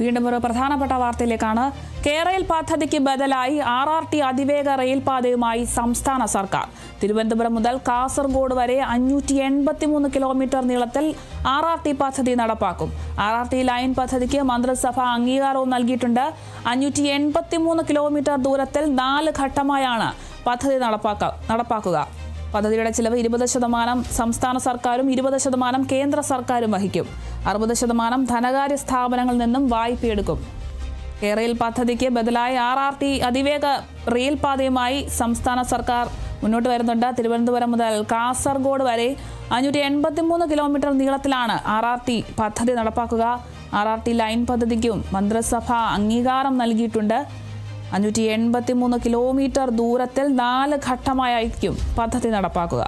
വീണ്ടും ഒരു പ്രധാനപ്പെട്ട വാർത്തയിലേക്കാണ്. കേരയിൽ പദ്ധതിക്ക് ബദലായി ആർ ആർ ടി അതിവേഗ റെയിൽപാതയുമായി സംസ്ഥാന സർക്കാർ. തിരുവനന്തപുരം മുതൽ കാസർഗോഡ് വരെ അഞ്ഞൂറ്റി എൺപത്തിമൂന്ന് കിലോമീറ്റർ നീളത്തിൽ ആർ ആർ ടി പദ്ധതി നടപ്പാക്കും. ആർ ആർ ടി ലൈൻ പദ്ധതിക്ക് മന്ത്രിസഭ അംഗീകാരവും നൽകിയിട്ടുണ്ട്. അഞ്ഞൂറ്റി എൺപത്തിമൂന്ന് കിലോമീറ്റർ ദൂരത്തിൽ നാല് ഘട്ടമായാണ് പദ്ധതി നടപ്പാക്ക നടപ്പാക്കുക. പദ്ധതിയുടെ ചിലവ് ഇരുപത് ശതമാനം സംസ്ഥാന സർക്കാരും ഇരുപത് ശതമാനം കേന്ദ്ര സർക്കാരും വഹിക്കും. അറുപത് ശതമാനം ധനകാര്യ സ്ഥാപനങ്ങളിൽ നിന്നും വായ്പയെടുക്കും കേരയിൽ പദ്ധതിക്ക് ബദലായി ആർ ആർ ടി അതിവേഗ റെയിൽ പാതയുമായി സംസ്ഥാന സർക്കാർ മുന്നോട്ട് വരുന്നുണ്ട്. തിരുവനന്തപുരം മുതൽ കാസർഗോഡ് വരെ അഞ്ഞൂറ്റി എൺപത്തിമൂന്ന് കിലോമീറ്റർ നീളത്തിലാണ് ആർ ആർ ടി പദ്ധതി നടപ്പാക്കുക. ആർ ആർ ടി ലൈൻ പദ്ധതിക്കും മന്ത്രിസഭ അംഗീകാരം നൽകിയിട്ടുണ്ട്. അഞ്ഞൂറ്റി എൺപത്തി മൂന്ന് കിലോമീറ്റർ ദൂരത്തിൽ നാല് ഘട്ടമായിരിക്കും പദ്ധതി നടപ്പാക്കുക.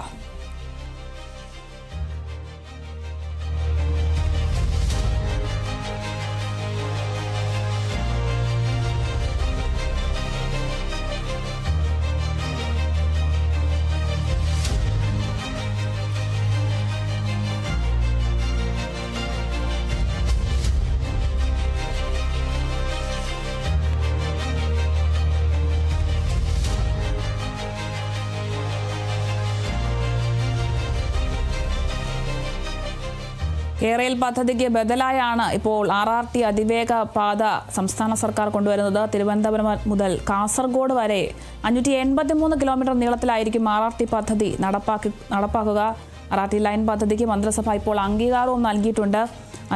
കേരയിൽ പദ്ധതിക്ക് ബദലായാണ് ഇപ്പോൾ ആർ ആർ ടി അതിവേഗ പാത സംസ്ഥാന സർക്കാർ കൊണ്ടുവരുന്നത്. തിരുവനന്തപുരം മുതൽ കാസർഗോഡ് വരെ അഞ്ഞൂറ്റി എൺപത്തി മൂന്ന് കിലോമീറ്റർ നീളത്തിലായിരിക്കും ആർ ആർ ടി പദ്ധതി നടപ്പാക്കി നടപ്പാക്കുക. ആർ ആർ ടി ലൈൻ പദ്ധതിക്ക് മന്ത്രിസഭ ഇപ്പോൾ അംഗീകാരവും നൽകിയിട്ടുണ്ട്.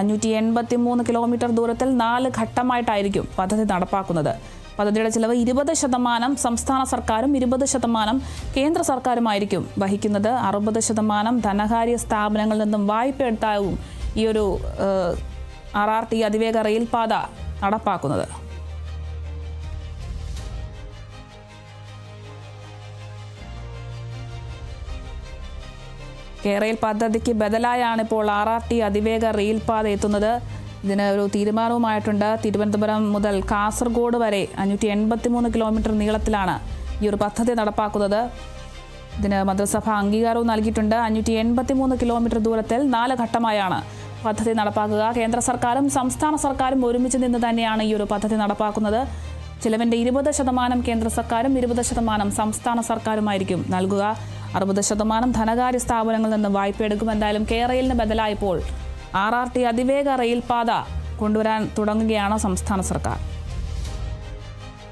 അഞ്ഞൂറ്റി എൺപത്തി മൂന്ന് കിലോമീറ്റർ ദൂരത്തിൽ നാല് ഘട്ടമായിട്ടായിരിക്കും പദ്ധതി നടപ്പാക്കുന്നത്. പദ്ധതിയുടെ ചിലവ് ഇരുപത് ശതമാനം സംസ്ഥാന സർക്കാരും ഇരുപത് ശതമാനം കേന്ദ്ര സർക്കാരുമായിരിക്കും വഹിക്കുന്നത്. അറുപത് ശതമാനം ധനകാര്യ സ്ഥാപനങ്ങളിൽ നിന്നും വായ്പ എടുത്താവും ഈ ഒരു ആർ ആർ ടി അതിവേഗ റെയിൽപാത നടപ്പാക്കുന്നത്. കേരയിൽ പദ്ധതിക്ക് ബദലായാണ് ഇപ്പോൾ ആർ ആർ ടി അതിവേഗ റെയിൽപാത എത്തുന്നത്. ഇതിന് ഒരു തീരുമാനവുമായിട്ടുണ്ട്. തിരുവനന്തപുരം മുതൽ കാസർഗോഡ് വരെ അഞ്ഞൂറ്റി എൺപത്തി മൂന്ന് കിലോമീറ്റർ നീളത്തിലാണ് ഈ ഒരു പദ്ധതി നടപ്പാക്കുന്നത്. ഇതിന് മന്ത്രിസഭ അംഗീകാരവും നൽകിയിട്ടുണ്ട്. അഞ്ഞൂറ്റി എൺപത്തി മൂന്ന് കിലോമീറ്റർ ദൂരത്തിൽ നാല് ഘട്ടമായാണ് പദ്ധതി നടപ്പാക്കുക. കേന്ദ്ര സർക്കാരും സംസ്ഥാന സർക്കാരും ഒരുമിച്ച് നിന്ന് തന്നെയാണ് ഈ ഒരു പദ്ധതി നടപ്പാക്കുന്നത്. ചിലവിന്റെ ഇരുപത് ശതമാനം കേന്ദ്ര സർക്കാരും ഇരുപത് ശതമാനം സംസ്ഥാന സർക്കാരുമായിരിക്കും നൽകുക. അറുപത് ശതമാനം ധനകാര്യ സ്ഥാപനങ്ങളിൽ നിന്ന് വായ്പ എടുക്കും എന്തായാലും കേരളിന് ബദലായപ്പോൾ ആർ ആർ ടി അതിവേഗ റെയിൽപാത കൊണ്ടുവരാൻ തുടങ്ങുകയാണ് സംസ്ഥാന സർക്കാർ.